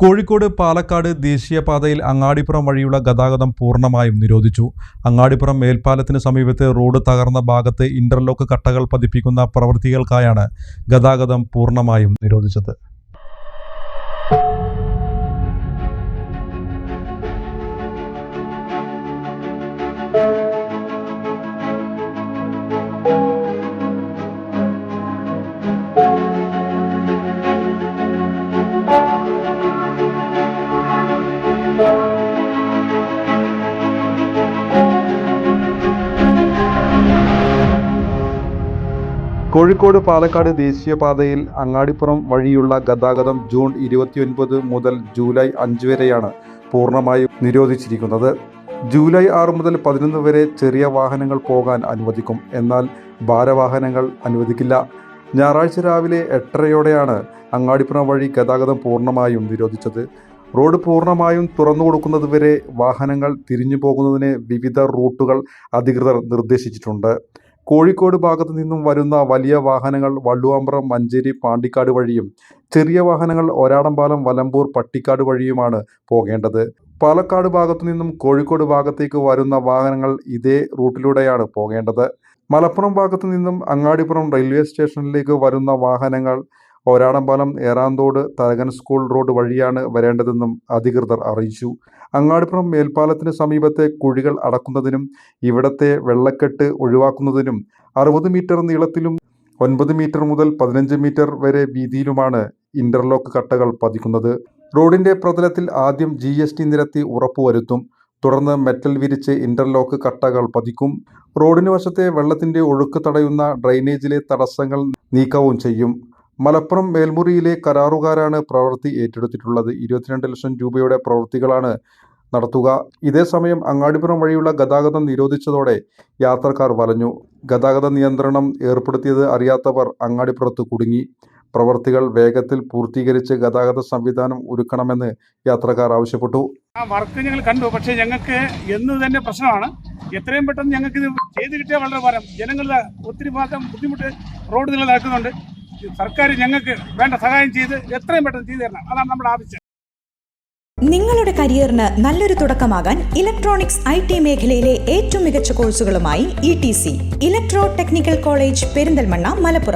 കോഴിക്കോട് പാലക്കാട് ദേശീയപാതയിൽ അങ്ങാടിപ്പുറം വഴിയുള്ള ഗതാഗതം പൂർണമായും നിരോധിച്ചു. അങ്ങാടിപ്പുറം മേൽപ്പാലത്തിന് സമീപത്തെ റോഡ് തകർന്ന ഭാഗത്ത് ഇന്റർലോക്ക് കട്ടകൾ പതിപ്പിക്കുന്ന പ്രവൃത്തികൾക്കായാണ് ഗതാഗതം പൂർണമായും നിരോധിച്ചത്. കോഴിക്കോട് പാലക്കാട് ദേശീയപാതയിൽ അങ്ങാടിപ്പുറം വഴിയുള്ള ഗതാഗതം ജൂൺ ഇരുപത്തിയൊൻപത് മുതൽ ജൂലൈ അഞ്ച് വരെയാണ് പൂർണമായും നിരോധിച്ചിരിക്കുന്നത്. ജൂലൈ ആറ് മുതൽ പതിനൊന്ന് വരെ ചെറിയ വാഹനങ്ങൾ പോകാൻ അനുവദിക്കും. എന്നാൽ ഭാരവാഹനങ്ങൾ അനുവദിക്കില്ല. ഞായറാഴ്ച രാവിലെ എട്ടരയോടെയാണ് അങ്ങാടിപ്പുറം വഴി ഗതാഗതം പൂർണമായും നിരോധിച്ചത്. റോഡ് പൂർണമായും തുറന്നു കൊടുക്കുന്നതുവരെ വാഹനങ്ങൾ തിരിഞ്ഞു പോകുന്നതിന് വിവിധ റൂട്ടുകൾ അധികൃതർ നിർദ്ദേശിച്ചിട്ടുണ്ട്. കോഴിക്കോട് ഭാഗത്തു നിന്നും വരുന്ന വലിയ വാഹനങ്ങൾ വള്ളുവാമ്പ്രം മഞ്ചേരി പാണ്ടിക്കാട് വഴിയും ചെറിയ വാഹനങ്ങൾ ഒരാടംപാലം വലമ്പൂർ പട്ടിക്കാട് വഴിയുമാണ് പോകേണ്ടത്. പാലക്കാട് ഭാഗത്തു നിന്നും കോഴിക്കോട് ഭാഗത്തേക്ക് വരുന്ന വാഹനങ്ങൾ ഇതേ റൂട്ടിലൂടെയാണ് പോകേണ്ടത്. മലപ്പുറം ഭാഗത്തു നിന്നും അങ്ങാടിപ്പുറം റെയിൽവേ സ്റ്റേഷനിലേക്ക് വരുന്ന വാഹനങ്ങൾ ഒരാടംപാലം ഏറാന്തോട് തരകൻ സ്കൂൾ റോഡ് വഴിയാണ് വരേണ്ടതെന്നും അധികൃതർ അറിയിച്ചു. അങ്ങാടിപ്പുറം മേൽപ്പാലത്തിന് സമീപത്തെ കുഴികൾ അടക്കുന്നതിനും ഇവിടത്തെ വെള്ളക്കെട്ട് ഒഴിവാക്കുന്നതിനും അറുപത് മീറ്റർ നീളത്തിലും ഒൻപത് മീറ്റർ മുതൽ പതിനഞ്ച് മീറ്റർ വരെ വീതിയിലുമാണ് ഇന്റർലോക്ക് കട്ടകൾ പതിക്കുന്നത്. റോഡിന്റെ പ്രതലത്തിൽ ആദ്യം ജി എസ് ടി നിരത്തി ഉറപ്പുവരുത്തും തുടർന്ന് മെറ്റൽ വിരിച്ച് ഇന്റർലോക്ക് കട്ടകൾ പതിക്കും. റോഡിന് വശത്തെ വെള്ളത്തിന്റെ ഒഴുക്ക് തടയുന്ന ഡ്രൈനേജിലെ തടസ്സങ്ങൾ നീക്കവും ചെയ്യും. മലപ്പുറം മേൽമുറിയിലെ കരാറുകാരാണ് പ്രവൃത്തി ഏറ്റെടുത്തിട്ടുള്ളത്. ഇരുപത്തിരണ്ട് ലക്ഷം രൂപയുടെ പ്രവൃത്തികളാണ് നടത്തുക. ഇതേസമയം അങ്ങാടിപ്പുറം വഴിയുള്ള ഗതാഗതം നിരോധിച്ചതോടെ യാത്രക്കാർ വലഞ്ഞു. ഗതാഗത നിയന്ത്രണം ഏർപ്പെടുത്തിയത് അറിയാത്തവർ അങ്ങാടിപ്പുറത്ത് കുടുങ്ങി. പ്രവർത്തികൾ വേഗത്തിൽ പൂർത്തീകരിച്ച് ഗതാഗത സംവിധാനം ഒരുക്കണമെന്ന് യാത്രക്കാർ ആവശ്യപ്പെട്ടു. ആ വർക്ക് ഞങ്ങൾ കണ്ടു. പക്ഷേ ഞങ്ങൾക്ക് എന്ന് തന്നെ പ്രശ്നമാണ്. എത്രയും പെട്ടെന്ന് ഞങ്ങൾക്ക് ഇത് ചെയ്ത് കിട്ടിയാൽ വളരെ ഭാരം ജനങ്ങളുടെ ഒത്തിരി ഭാഗം ബുദ്ധിമുട്ട് റോഡ് നിലനിൽക്കുന്നുണ്ട്. സർക്കാർ ഞങ്ങൾക്ക് വേണ്ട സഹായം ചെയ്ത് എത്രയും പെട്ടെന്ന് ചെയ്തു തരണം. അതാണ് നമ്മുടെ ആവശ്യം. നിങ്ങളുടെ കരിയറിന് നല്ലൊരു തുടക്കമാകാൻ ഇലക്ട്രോണിക്സ് ഐ ടി മേഖലയിലെ ഏറ്റവും മികച്ച കോഴ്സുകളുമായി E T C electro technical college Perinthalmanna Malappuram.